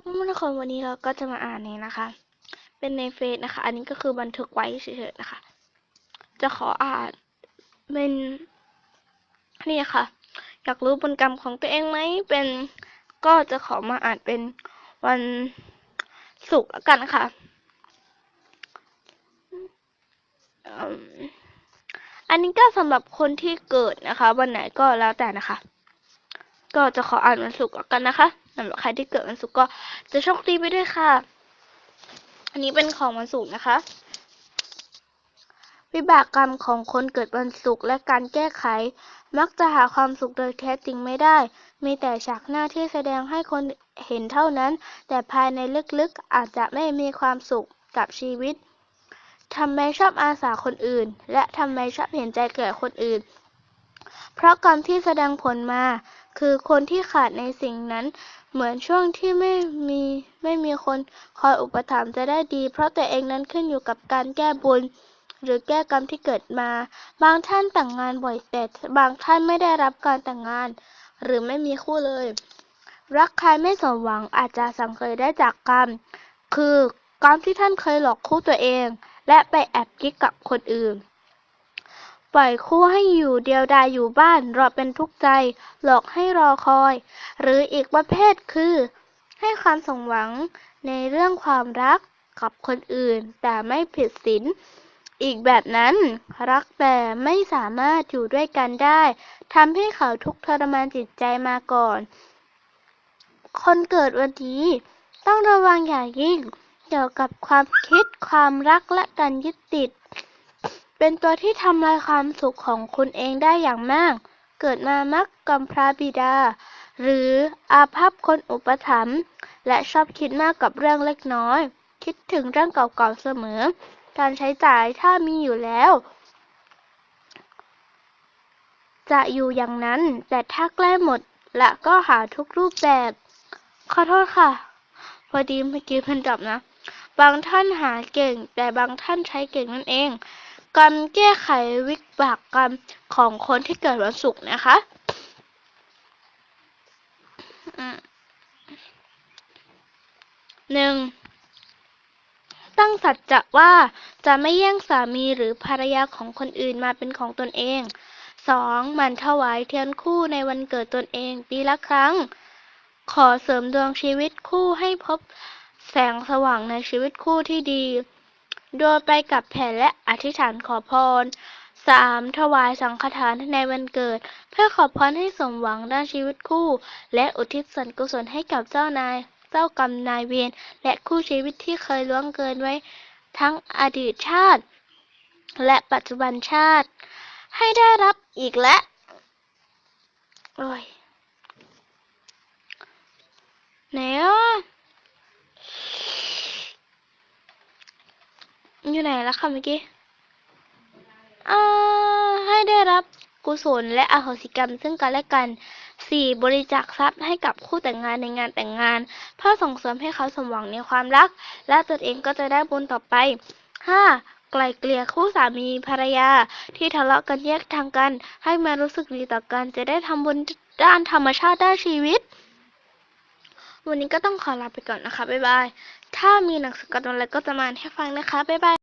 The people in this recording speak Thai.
เพื่อนๆทุกคนวันนี้เราก็จะมาอ่านนี้นะคะ เป็นในเฟซนะคะ อันนี้ก็คือบันทึกไว้เฉยๆนะคะ จะขออ่านเป็นนี่ค่ะ อยากรู้ผลกรรมของตัวเองไหมเป็นก็จะขอมาอ่านเป็นวันศุกร์แล้วกันค่ะอันนี้ก็สำหรับคนที่เกิดนะคะ วันไหนก็แล้วแต่นะคะ ก็จะขออ่านวันศุกร์กันนะคะสำหรับใครที่เกิดวันศุกร์ก็จะโชคดีไปด้วยค่ะ อันนี้เป็นของวันศุกร์นะคะ วิบากกรรมของคนเกิดวันศุกร์และการแก้ไข มักจะหาความสุขโดยแท้จริงไม่ได้ มีแต่ฉากหน้าที่แสดงให้คนเห็นเท่านั้น แต่ภายในลึกๆอาจจะไม่มีความสุขกับชีวิตทำไมชอบอาสาคนอื่น และทำไมชอบเห็นใจแก่คนอื่น เพราะกรรมที่แสดงผลมา คือคนที่ขาดในสิ่งนั้น เหมือนช่วงที่ไม่มีไม่มีคนคอยอุปถัมภ์จะได้ดี เพราะตัวเองนั้นขึ้นอยู่กับการแก้บุญ หรือแก้กรรมที่เกิดมา บางท่านแต่งงานบ่อยแต่บางท่านไม่ได้รับการแต่งงาน หรือไม่มีคู่เลย รักใครไม่สมหวังอาจจะสังเกตได้จากกรรม คือกรรมที่ท่านเคยหลอกคู่ตัวเอง และไปแอบกิ๊กกับคนอื่น ปล่อยคู่ให้อยู่เดียวดายอยู่บ้านรอเป็นทุกข์ใจ หลอกให้รอคอย หรืออีกประเภทคือ ให้ความสมหวังในเรื่องความรักกับคนอื่น แต่ไม่ผิดศีลอีกแบบนั้น รักแต่ไม่สามารถอยู่ด้วยกันได้ทำให้เขาทุกข์ทรมานจิตใจมาก่อน คนเกิดวันนี้ต้องระวังอย่างยิ่ง เกี่ยวกับความคิดความรักและการยึดติด เป็นตัวที่ทำลายความสุขของคุณเองได้อย่างมาก เกิดมามักกำพร้าบิดา หรืออาภัพคนอุปถัมภ์และชอบคิดมากกับเรื่องเล็กน้อย คิดถึงเรื่องเก่าๆเสมอ การใช้จ่ายถ้ามีอยู่แล้ว จะอยู่อย่างนั้น แต่ถ้าใกล้หมดละก็หาทุกรูปแบบ ขอโทษค่ะ พอดีเมื่อกี้เพิ่นดับนะ บางท่านหาเก่ง แต่บางท่านใช้เก่งนั่นเอง การแก้ไขวิบากกรรมของคนที่เกิดวันศุกร์นะคะหนึ่งตั้งสัจจะว่าจะไม่แย่งสามีหรือภรรยาของคนอื่นมาเป็นของตนเองสองมันถวายเทียนคู่ในวันเกิดตนเองปีละครั้ง ขอเสริมดวงชีวิตคู่ให้พบแสงสว่างในชีวิตคู่ที่ดี โดยไปกับแผ่นและอธิษฐานขอพรสามถวายสังฆทานในวันเกิด เพื่อขอพรให้สมหวังด้านชีวิตคู่ และอุทิศส่วนกุศลให้กับเจ้านาย เจ้ากรรมนายเวรและคู่ชีวิตที่เคยล่วงเกินไว้ ทั้งอดีตชาติ และปัจจุบันชาติ ให้ได้รับอีกและโอ้ยไหน อยู่ไหนแล้วคะเมื่อกี้อ่าให้ได้รับกุศลและอโหสิกรรมซึ่งกันและกันสี่บริจาคทรัพย์ให้กับคู่แต่งงานในงานแต่งงาน เพื่อส่งเสริมให้เขาสมหวังในความรัก และตนเองก็จะได้บุญต่อไปห้าไกลเกลี่ยคู่สามีภรรยาที่ทะเลาะกันแยกทางกัน ให้มารู้สึกดีต่อกัน จะได้ทำบุญด้านธรรมชาติด้านชีวิต วันนี้ก็ต้องขอลาไปก่อนนะคะ บ๊ายบาย ถ้ามีหนังสือการ์ตูนอะไรก็จะมาให้ฟังนะคะ บ๊ายบาย